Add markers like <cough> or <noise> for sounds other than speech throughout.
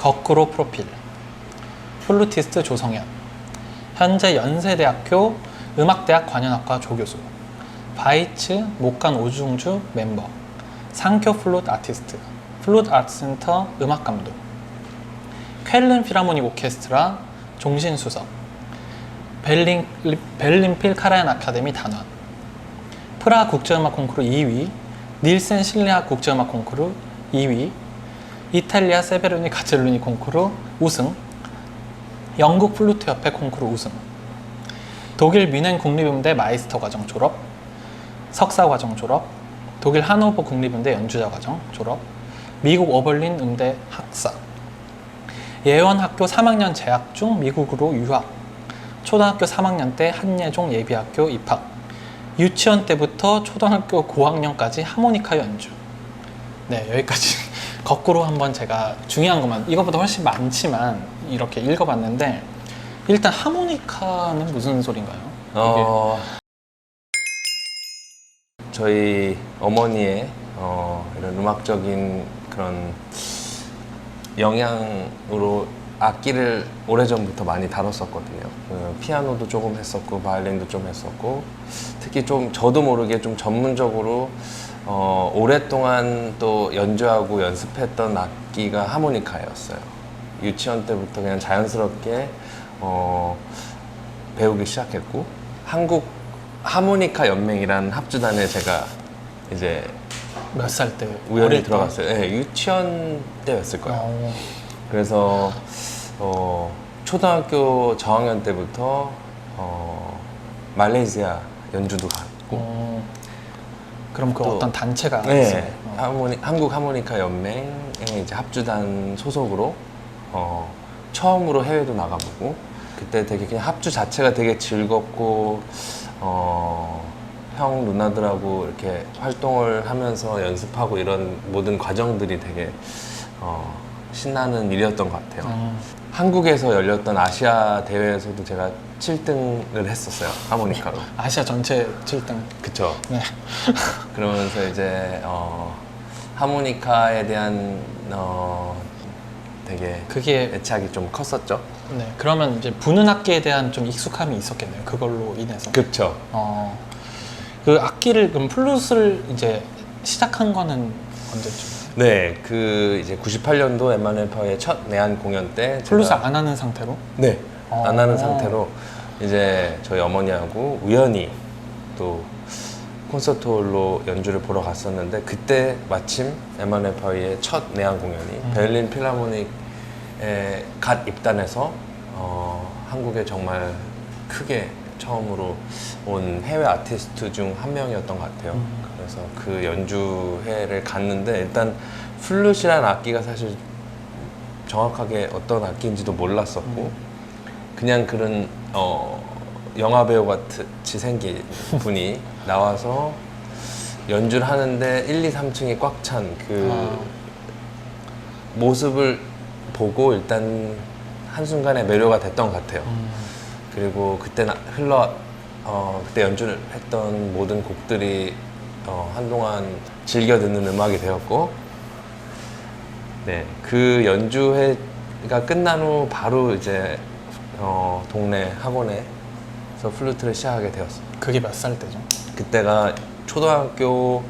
거꾸로 프로필. 플루티스트 조성현. 현재 연세대학교 음악대학 관현악과 조교수. 바이츠 목간 오중주 멤버. 상교 플룻 아티스트. 플룻 아트센터 음악감독. 쾰른 필하모닉 오케스트라 종신수석. 벨린, 벨린 필 카라얀 아카데미 단원. 프라 국제음악 콩쿠르 2위 닐센 실내악 국제음악 콩쿠르 2위 이탈리아 세베르니 가젤루니 콩쿠르 우승 영국 플루트 협회 콩쿠르 우승 독일 뮌헨 국립음대 마이스터 과정 졸업 석사 과정 졸업 독일 하노버 국립음대 연주자 과정 졸업 미국 오벌린 음대 학사 예원학교 3학년 재학 중 미국으로 유학 초등학교 3학년 때 한예종 예비학교 입학 유치원 때부터 초등학교 고학년까지 하모니카 연주. 네 여기까지 거꾸로 한번 제가 중요한 것만 이것보다 훨씬 많지만 이렇게 읽어봤는데 일단 하모니카는 무슨 소린가요? 어, 저희 어머니의 어, 이런 음악적인 그런 영향으로 악기를 오래전부터 많이 다뤘었거든요. 그 피아노도 조금 했었고, 바이올린도 좀 했었고, 특히 좀 저도 모르게 좀 전문적으로 어, 오랫동안 또 연주하고 연습했던 악기가 하모니카였어요. 유치원 때부터 그냥 자연스럽게 어, 배우기 시작했고 한국 하모니카 연맹이라는 합주단에 제가 이제 몇 살 때? 우연히 어릴? 들어갔어요. 네, 유치원 때였을 거예요. 어, 그래서 어, 초등학교 저학년 때부터 어, 말레이시아 연주도 갔고 어, 그럼 그 또- 어떤 단체가 있어요? 네, 어. 하모니, 한국 하모니카 연맹의 이제 합주단 소속으로 어, 처음으로 해외도 나가보고 그때 되게 그냥 합주 자체가 되게 즐겁고 어, 형 누나들하고 이렇게 활동을 하면서 연습하고 이런 모든 과정들이 되게 어, 신나는 일이었던 것 같아요. 음, 한국에서 열렸던 아시아 대회에서도 제가 7등을 했었어요 하모니카로. <laughs> 아시아 전체 7등. 그쵸. 네. <laughs> 그러면서 이제 어, 하모니카에 대한 어, 되게 그게 애착이 좀 컸었죠. 네. 그러면 이제 부는 악기에 대한 좀 익숙함이 있었겠네요. 그걸로 인해서. 그쵸. 어, 그 악기를 그럼 플룻을 이제 시작한 거는 언제쯤? 네, 그 이제 98년도 엠마누엘 파의 첫 내한 공연 때 제가- 안 하는 상태로? 네, 어. 안 하는 상태로 이제 저희 어머니하고 우연히 또 콘서트 홀로 연주를 보러 갔었는데 그때 마침 에마누엘 파이의 첫 내한 공연이 음. 베를린 필라모닉에 갓 입단해서 어, 한국에 정말 크게 처음으로 온 해외 아티스트 중 한 명이었던 것 같아요. 음. 그래서 그 연주회를 갔는데 일단 플룻이라는 악기가 사실 정확하게 어떤 악기인지도 몰랐었고 음. 그냥 그런 어, 영화 배우 같이 생긴 <laughs> 분이 나와서 연주를 하는데 1, 2, 3층이 꽉 찬그 아. 모습을 보고 일단 한순간에 매료가 됐던 것 같아요. 음, 그리고 그때 나- 흘러 어, 그때 연주를 했던 모든 곡들이 어, 한동안 즐겨 듣는 음악이 되었고 네, 그 연주회가 끝난 후 바로 이제 어, 동네 학원에서 플루트를 시작하게 되었어요. 그게 몇 살 때죠? 그때가 초등학교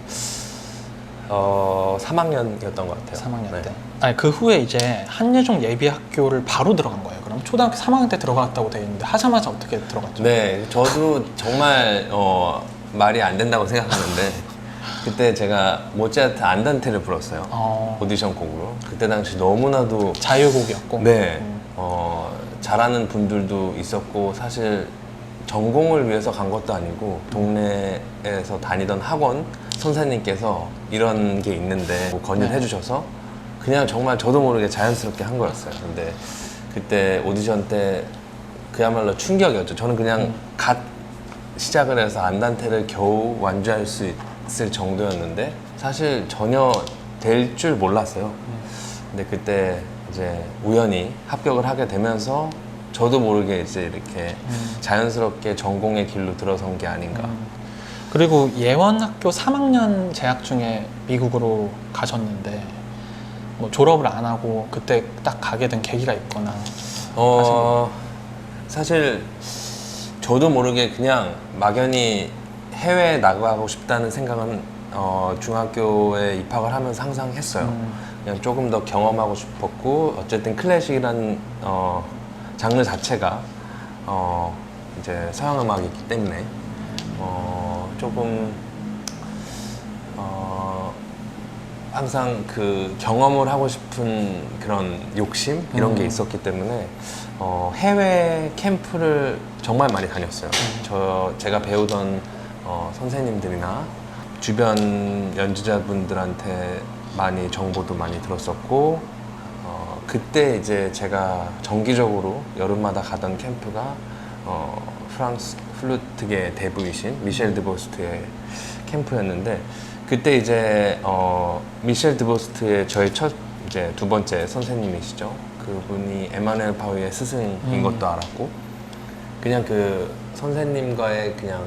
어, 3학년이었던 것 같아요. 3학년 네. 때. 아니 그 후에 이제 한예종 예비학교를 바로 들어간 거예요. 그럼 초등학교 3학년 때 들어갔다고 돼 있는데 하자마자 어떻게 들어갔죠? 네, 저도 정말 어, 말이 안 된다고 생각하는데 그때 제가 모차르트 안단테를 불었어요. 어, 오디션 곡으로. 그때 당시 너무나도 자유곡이었고. 네, 음. 어, 잘하는 분들도 있었고 사실 전공을 위해서 간 것도 아니고 동네에서 다니던 학원 선생님께서 이런 게 있는데 뭐 건의를 네. 해주셔서 그냥 정말 저도 모르게 자연스럽게 한 거였어요. 근데 그때 오디션 때 그야말로 충격이었죠. 저는 그냥 음. 갓 시작을 해서 안단테를 겨우 완주할 수 있을 정도였는데 사실 전혀 될 줄 몰랐어요. 근데 그때 이제 우연히 합격을 하게 되면서 저도 모르게 이제 이렇게 음. 자연스럽게 전공의 길로 들어선 게 아닌가. 음. 그리고 예원학교 3학년 재학 중에 미국으로 가셨는데 뭐 졸업을 안 하고 그때 딱 가게 된 계기가 있거나 어 사실 저도 모르게 그냥 막연히 해외에 나가고 싶다는 생각은 어, 중학교에 입학을 하면서 항상 했어요. 음. 그냥 조금 더 경험하고 싶었고 어쨌든 클래식이란 어, 장르 자체가 어, 이제 서양 음악이기 때문에 어, 조금 어, 항상 그 경험을 하고 싶은 그런 욕심 이런 게 음. 있었기 때문에 어, 해외 캠프를 정말 많이 다녔어요. 음. 저 제가 배우던 어, 선생님들이나 주변 연주자분들한테 많이 정보도 많이 들었었고 어, 그때 이제 제가 정기적으로 여름마다 가던 캠프가 어, 프랑스 플루트계 대부이신 미셸 드보스트의 캠프였는데 그때 이제 어, 미셸 드보스트의 저희 첫 이제 두 번째 선생님이시죠. 그분이 에마누엘 파위의 스승인 음. 것도 알았고 그냥 그 선생님과의 그냥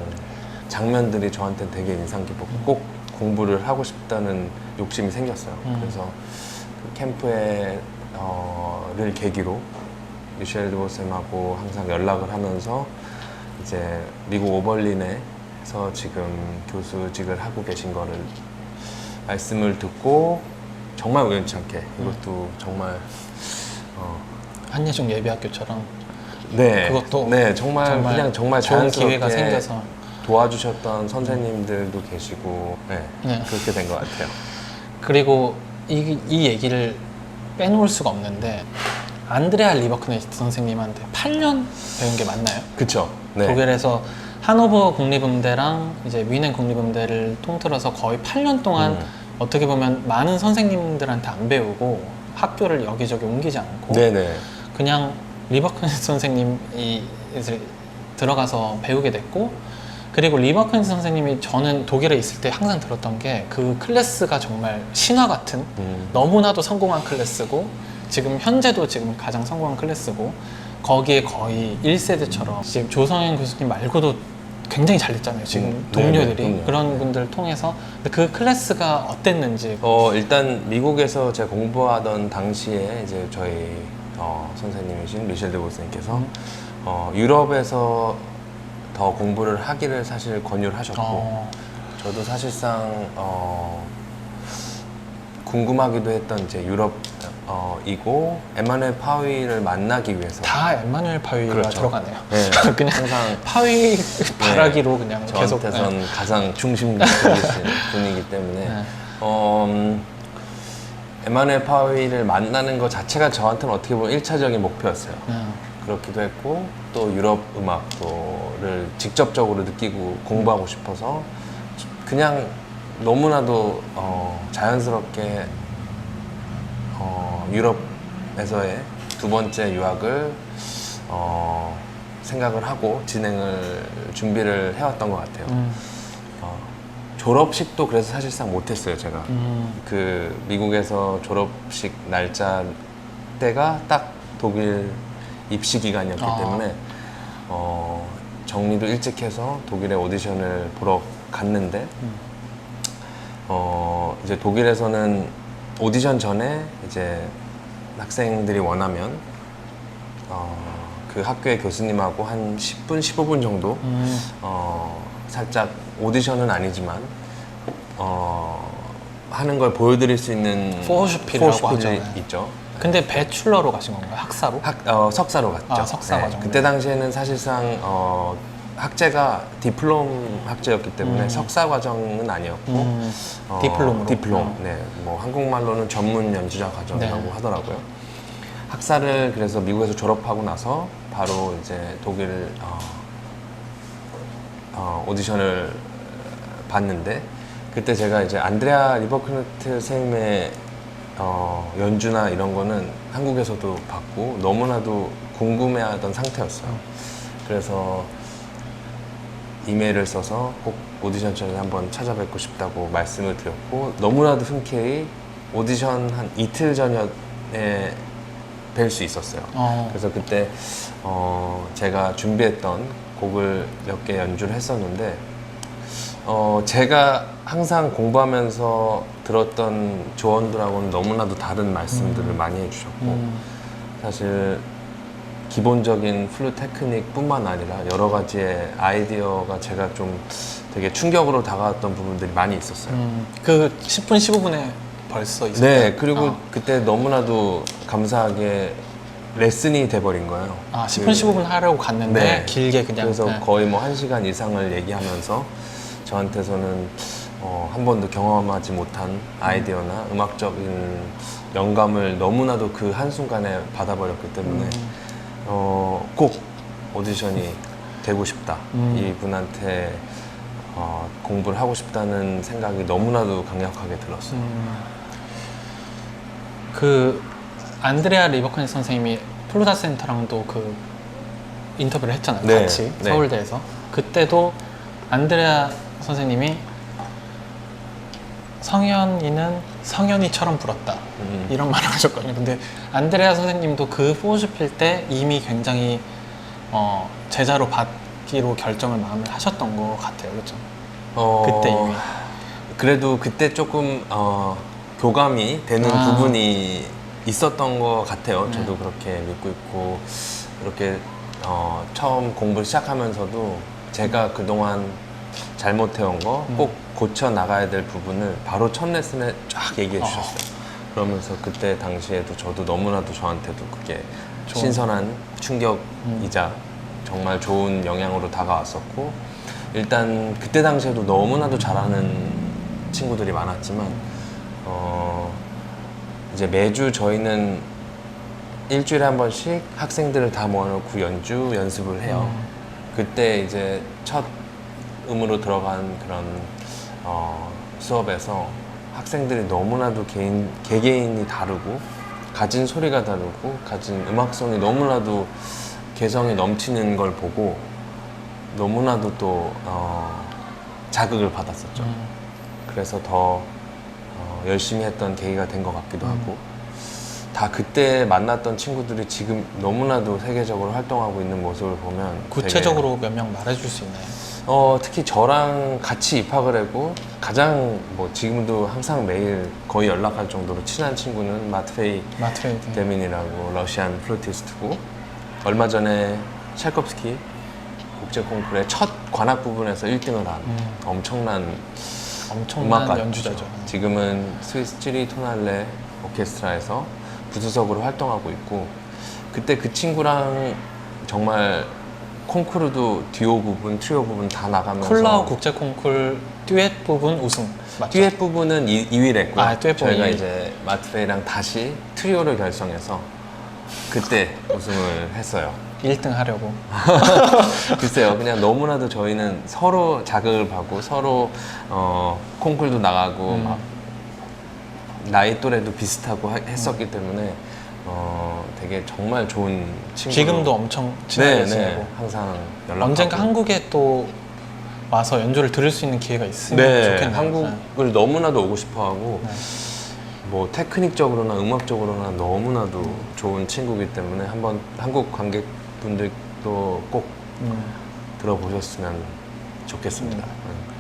장면들이 저한테 되게 인상 깊었고 꼭 공부를 하고 싶다는 욕심이 생겼어요. 음. 그래서 그 캠프에 어를 계기로 미셸 드보쌤하고 항상 연락을 하면서 이제 미국 오벌린에 서 지금 교수직을 하고 계신 거를 말씀을 듣고 정말 우연치 않게 이것도 정말 어, 한예종 예비학교처럼 네 그것도 네 정말, 정말 그냥 정말 좋은 자연스럽게 기회가 생겨서 도와주셨던 선생님들도 계시고 네, 네. 그렇게 된 것 같아요. 그리고 이, 이 얘기를 빼놓을 수가 없는데 안드레아 리버크네히트 선생님한테 8년 배운 게 맞나요? 그쵸? 네. 독일에서 하노버 국립음대랑 이제 뮌헨 국립음대를 통틀어서 거의 8년 동안 음. 어떻게 보면 많은 선생님들한테 안 배우고 학교를 여기저기 옮기지 않고 네네. 그냥 리버크네히트 <laughs> 선생님이 이제 들어가서 배우게 됐고 그리고 리버크네히트 선생님이 저는 독일에 있을 때 항상 들었던 게 그 클래스가 정말 신화 같은 음. 너무나도 성공한 클래스고 지금 현재도 지금 가장 성공한 클래스고 거기에 거의 1세대처럼 지금 조성현 교수님 말고도 굉장히 잘 됐잖아요 지금 음, 동료들이 네네, 그럼요. 그런 분들 통해서 근데 그 클래스가 어땠는지 어 일단 미국에서 제가 공부하던 당시에 이제 저희 어, 선생님이신 미셸 데보스님께서 음. 어, 유럽에서 더 공부를 하기를 사실 권유를 하셨고 어, 저도 사실상 어, 궁금하기도 했던 이제 유럽 어, 이고 에마누엘 파위를 만나기 위해서 다 엠마누엘 파위가 그렇죠. 들어가네요 네, <laughs> 그냥 항상 파위 바라기로 그냥 계속 저한테선 네. 가장 중심적이신 분이기 때문에 네. 어, 음, 에마누엘 파위를 만나는 것 자체가 저한테는 어떻게 보면 1차적인 목표였어요. 네. 그렇기도 했고 또 유럽 음악도를 직접적으로 느끼고 공부하고 싶어서 그냥 너무나도 어, 자연스럽게 어, 유럽에서의 두 번째 유학을 어, 생각을 하고 진행을 준비를 해왔던 것 같아요. 음, 어, 졸업식도 그래서 사실상 못했어요 제가. 음, 그 미국에서 졸업식 날짜 때가 딱 독일 입시 기간이었기 아. 때문에 어, 정리도 일찍 해서 독일에 오디션을 보러 갔는데 음. 어, 이제 독일에서는 오디션 전에 이제 학생들이 원하면 어, 그 학교의 교수님하고 한 10분, 15분 정도 음. 어, 살짝 오디션은 아니지만 어, 하는 걸 보여드릴 수 있는 포쇼필이라고. 있죠. 근데 배출러로 가신 건가요? 학사로? 학, 어, 석사로 갔죠. 아, 석사 과정으로. 그때 당시에는 사실상 어, 학제가 디플롬 학제였기 때문에 음. 석사 과정은 아니었고 음, 어, 디플롬으로. 디플롬. 어. 네. 뭐 한국말로는 전문 연주자 과정이라고 네. 하더라고요. 학사를 그래서 미국에서 졸업하고 나서 바로 이제 독일 어, 어, 오디션을 봤는데 그때 제가 이제 안드레아 리버크네트 선생님의 어, 연주나 이런 거는 한국에서도 봤고 너무나도 궁금해하던 상태였어요. 그래서 이메일을 써서 꼭 오디션 전에 한번 찾아뵙고 싶다고 말씀을 드렸고 너무나도 흔쾌히 오디션 한 이틀 전에 뵐 수 있었어요. 어, 그래서 그때 어, 제가 준비했던 곡을 몇 개 연주를 했었는데 어, 제가 항상 공부하면서 들었던 조언들하고는 너무나도 다른 말씀들을 많이 해주셨고 음. 사실 기본적인 플루 테크닉뿐만 아니라 여러 가지의 아이디어가 제가 좀 되게 충격으로 다가왔던 부분들이 많이 있었어요. 음, 그 10분 15분에 벌써 있었다. 네, 그리고 아, 그때 너무나도 감사하게 레슨이 돼버린 거예요. 아 10분 그- 15분 하려고 갔는데 네. 길게 그냥 그래서 네. 거의 뭐한 시간 이상을 얘기하면서 저한테서는 어, 한 번도 경험하지 못한 아이디어나 음 악적인 영감을 너무나도 그 한순간에 받아버렸기 때문에 음. 어, 꼭 오디션이 되고 싶다. 음. 이분한테 어, 공부를 하고 싶다는 생각이 너무나도 강력하게 들었어요. 음, 그 안드레아 리버컨 선생님이 플루다 센터랑도 그 인터뷰를 했잖아요. 네, 같이 네. 서울대에서 그때도 안드레아 선생님이 성현이는 성현이처럼 불었다 음. 이런 말을 <laughs> 하셨거든요. 근데 안드레아 선생님도 그 포즈필 때 이미 굉장히 어, 제자로 받기로 결정을 마음을 하셨던 것 같아요. 그렇죠? 어, 그때 이미 그래도 그때 조금 어, 교감이 되는 아. 부분이 있었던 것 같아요. 네. 저도 그렇게 믿고 있고 그렇게 어, 처음 공부를 시작하면서도 제가 그동안 잘못해온 거 음. 꼭 고쳐 나가야 될 부분을 바로 첫 레슨에 쫙 얘기해 어. 주셨어요. 그러면서 그때 당시에도 저도 너무나도 저한테도 그게 좋은- 신선한 충격이자 정말 좋은 영향으로 다가왔었고 일단 그때 당시에도 너무나도 잘하는 친구들이 많았지만 어 이제 매주 저희는 일주일에 한 번씩 학생들을 다 모아놓고 연주 연습을 해요. 음. 그때 이제 첫 음으로 들어간 그런 어, 수업에서 학생들이 너무나도 개인 개개인이 다르고 가진 소리가 다르고 가진 음악성이 너무나도 개성이 넘치는 걸 보고 너무나도 또 어, 자극을 받았었죠. 음. 그래서 더 어, 열심히 했던 계기가 된 것 같기도 음. 하고 다 그때 만났던 친구들이 지금 너무나도 세계적으로 활동하고 있는 모습을 보면 구체적으로 몇 명 말해줄 수 있나요? 어, 특히 저랑 같이 입학을 하고 가장 뭐 지금도 항상 매일 거의 연락할 정도로 친한 친구는 마트페이 마트레이드. 데민이라고 러시안 플루티스트고 얼마 전에 찰콥스키 국제 콩쿠르의 첫 관악 부분에서 1등을 한 음. 엄청난 엄청난 음악가 연주자죠. 지금은 스위스 찌리 토날레 오케스트라에서 부수석으로 활동하고 있고 그때 그 친구랑 정말 콩쿠르도 듀오 부분, 트리오 부분 다 나가면서 콜라우 국제 콩쿨 듀엣 부분 우승 맞죠? 듀엣 부분은 2, 위를 했고요. 아, 듀엣 부분 저희가 이 위. 이제 마트페이랑 다시 트리오를 결성해서 그때 우승을 했어요. 1등 하려고. <laughs> 글쎄요, 그냥 너무나도 저희는 서로 자극을 받고 서로 어, 콩쿨도 나가고 음. 막 나이 또래도 비슷하고 하- 했었기 때문에 어, 되게 정말 좋은 친구. 지금도 엄청 친하게 네, 지내고. 네, 항상 연락. 언젠가 한국에 또 와서 연주를 들을 수 있는 기회가 있으면 네, 좋겠네요. 한국을 너무나도 오고 싶어하고 네. 뭐 테크닉적으로나 음악적으로나 너무나도 좋은 친구이기 때문에 한번 한국 관객분들도 꼭 음. 들어보셨으면 좋겠습니다. 음. 네.